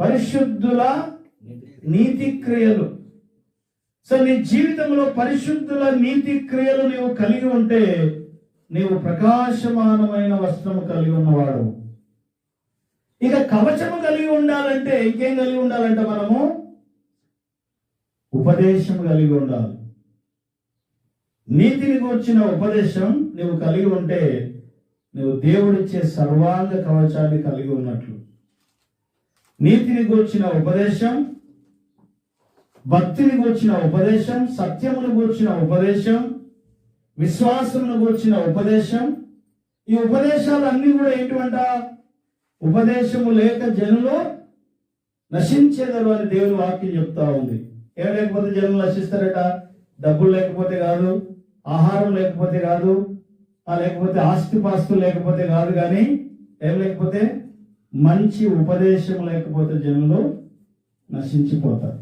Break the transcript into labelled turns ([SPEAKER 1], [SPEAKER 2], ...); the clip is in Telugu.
[SPEAKER 1] పరిశుద్ధుల నీతి క్రియలు. సో నీ జీవితంలో పరిశుద్ధుల నీతి క్రియలు నీవు కలిగి ఉంటే నీవు ప్రకాశమానమైన వస్త్రము కలిగి ఉన్నవాడు. ఇక కవచము కలిగి ఉండాలంటే ఇంకేం కలిగి ఉండాలంటే మనము? ఉపదేశం కలిగి ఉండాలి. నీతిని కూర్చిన ఉపదేశం నువ్వు కలిగి ఉంటే నువ్వు దేవుడిచ్చే సర్వాంగ కవచాన్ని కలిగి ఉన్నట్లు. నీతిని గూర్చిన ఉపదేశం భక్తిని గూర్చిన ఉపదేశం సత్యమును గూర్చిన ఉపదేశం విశ్వాసమును గూర్చిన ఉపదేశం. ఈ ఉపదేశాలు కూడా ఏంటివంట? ఉపదేశము లేక జనులు నశించేదరు అని దేవుని వాక్యం చెప్తా ఉంది. ఏం లేకపోతే జనులు నశిస్తారట? డబ్బులు లేకపోతే కాదు ఆహారం లేకపోతే కాదు ఆ లేకపోతే ఆస్తిపాస్తులు లేకపోతే కాదు కానీ ఏం లేకపోతే మంచి ఉపదేశం లేకపోతే జనులు నశించిపోతారు.